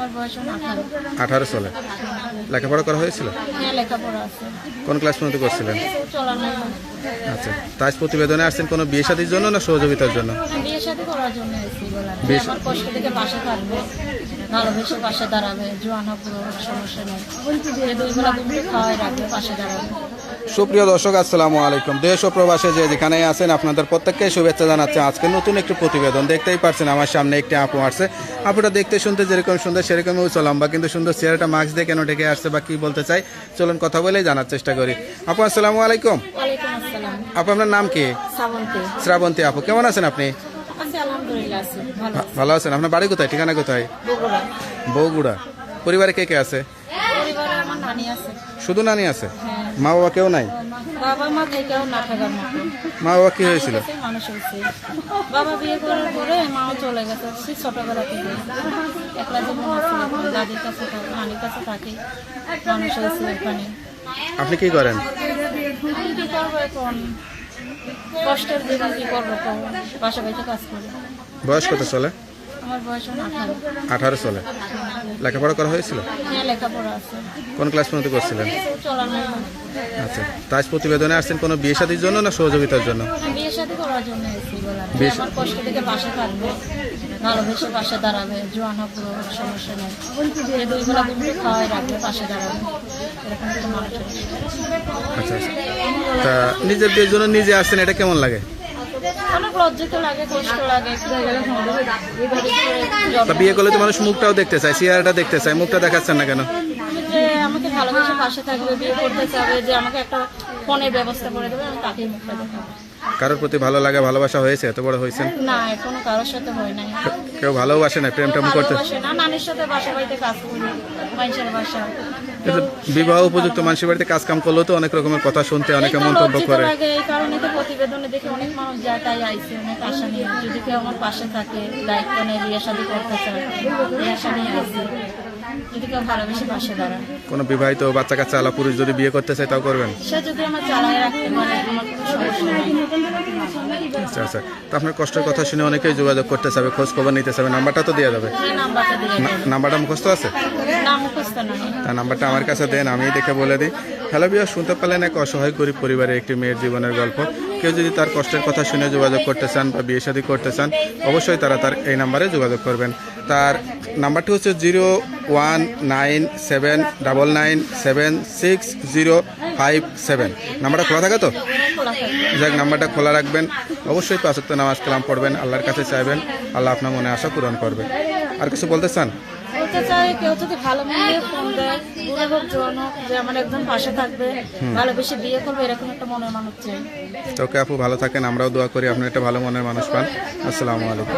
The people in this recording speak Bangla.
আমার বয়স আঠারো। আঠারো সালে। লেখাপড়া করা হয়েছিল? হ্যাঁ লেখাপড়া আছে। কোন ক্লাস পর্যন্ত করছিলেন? আচ্ছা তাই প্রতিবেদনে আসছেন কোনো বিয়ে শাদির জন্য না সহযোগিতার জন্য? বিয়ে সাথে করার জন্য এসেছি বলার যে বিয়ে- আমার কষ্ট থেকে পাশে থাকবে। ভালোবেসে পাশে দাঁড়াবে। জোয়ান সমস্যা নেই। দুই বেলা দুপুরে খাওয়াই রাখবে পাশে দাঁড়াবে। সুপ্রিয় দর্শক আসসালামু আলাইকুম। দেশ ও প্রবাসে যে যেখানে আছেন আপনাদের প্রত্যেককে শুভেচ্ছা জানাচ্ছে। আজকে নতুন একটি প্রতিবেদন দেখতেই পারছেন আমার সামনে একটি আপু আসছে। আপুটা দেখতে শুনতে যেরকম সুন্দর সেরকমই উঁচু লম্বা কিন্তু সুন্দর চেহারাটা মাস্ক দিয়ে কেন ঢেকে আসছে বা কি বলতে চাই চলুন কথা বলেই জানার চেষ্টা করি। আপু আসসালামু আলাইকুম। আপু আপনার নাম কি? শ্রাবন্তী। আপু কেমন আছেন আপনি? ভালো আছেন? আপনার বাড়ি কোথায়? ঠিকানা কোথায়? বগুড়া। পরিবারে কে কে আছে। শুধু নানি আছে? হ্যাঁ। মা বাবা কেউ নাই? বাবা মা থেকেও না থাকার মতো। মা বাবা কি হয়েছিল? মানুষ হয়েছে। বাবা বিয়ে করার পরে মাও চলে গেছে। সে ছোটবেলা থেকে। একলা জীবন দাদির কাছে থাকে নানির কাছে থাকে। মানুষ হয়েছে ওখানে। আপনি কি করেন? কি করব এখন? কষ্টের কি করব বাসা বাড়িতে কাজ করি। বয়স কত চলে? আমার বয়স আঠারো। চলে লেখাপড়া করা হয়েছিল? হ্যাঁ কোন ক্লাস পর্যন্ত করছিলেন? আচ্ছা তাই প্রতিবেদনে আসছেন কোনো বিয়ে শাদির জন্য না সহযোগিতার জন্য? বিয়ে সাথে করার জন্য এসেছি বলার যে বিয়ে- আমার কষ্ট থেকে পাশে থাকবে। ভালোবেসে পাশে দাঁড়াবে। জোয়ান পুরো সমস্যা নেই। দুই বেলা দুপুরে খাওয়াই রাখবে পাশে দাঁড়াবে। এরকম কোনো মানুষ হয়েছে। আচ্ছা আচ্ছা। তা নিজের বিয়ের জন্য নিজে আসছেন এটা কেমন লাগে? অনেক লজ্জিত লাগে কষ্ট লাগে তা বিয়ে করলে তো মানুষ মুখটাও দেখতে চায় চেহারাটা দেখতে চায় মুখটা দেখাচ্ছেন না কেন? যে আমাকে ভালোবেসে পাশে থাকবে বিয়ে করতে চাবে যে আমাকে একটা ফোনের ব্যবস্থা করে দেবে আমি তাকেই মুখটা দেখাবো। কারোর প্রতি ভালো লাগা ভালোবাসা হয়েছে? এত বড় হয়েছে না এখনও কারোর সাথে হয় নাই। কেউ ভালোবাসে না প্রেম টেম করতে? ভালোবাসে না নানির সাথে বাসা বাড়িতে কাজ করি মানুষের বাসা। বিবাহ উপযুক্ত মানুষের বাড়িতে কাজ কাম করলেও তো অনেক রকমের কথা শুনতে অনেকে মন্তব্য করে। লাগে এই কারণে তো প্রতিবেদনে দেখে অনেক মানুষ যায় তাই আইসে অনেক আশা নিয়ে। যদি কেউ আমার পাশে থাকে দায়িত্ব নেই বিয়ে শাদী করতে চায় বিয়ে শাদী আইসে। যদি কেউ ভালোবেসে পাশে দাঁড়ায়। কোনো বিবাহিত বাচ্চা কাচ্চা আলা পুরুষ যদি বিয়ে করতে চায় তাও করবেন? সে যদি আমার চালায় রাখতে পারে আমার কোনো সমস্যা নেই। আচ্ছা আচ্ছা। তো আপনার কষ্টের কথা শুনে অনেকেই যোগাযোগ করতে চাবে খোঁজ খবর নিতে চাবে নাম্বারটা তো দেওয়া যাবে। নাম্বারটা মুখস্থ আছে? তার নাম্বারটা আমার কাছে দেন আমি দেখে বলে দিই। হ্যালো শুনতে পারলেন এক অসহায় গরিব পরিবারের একটি মেয়ের জীবনের গল্প। কেউ যদি তার কষ্টের কথা শুনে যোগাযোগ করতে চান বা বিয়ে শাদী করতে চান, অবশ্যই তারা তার এই নাম্বারে যোগাযোগ করবেন। তার নাম্বারটি হচ্ছে zero one nine seven double nine seven six zero five seven. নাম্বারটা খোলা থাকে তো? যাক, নাম্বারটা খোলা রাখবেন। অবশ্যই পাঁচত্ব নামাজ কালাম পড়বেন, আল্লাহর কাছে চাইবেন, আল্লাহ আপনার মনে আশা পূরণ করবে। আর কিছু বলতে চান? বলতে চাই কেউ যদি ভালো মন্দির ফোন দেয় বুড়ো হোক জোয়ান হোক যে আমার একজন পাশে থাকবে ভালোবেসে বিয়ে করবে এরকম একটা মনের মানুষ চাই। তোকে আপু ভালো থাকেন আমরাও দোয়া করি আপনি একটা ভালো মনের মানুষ পান। আসসালামু আলাইকুম।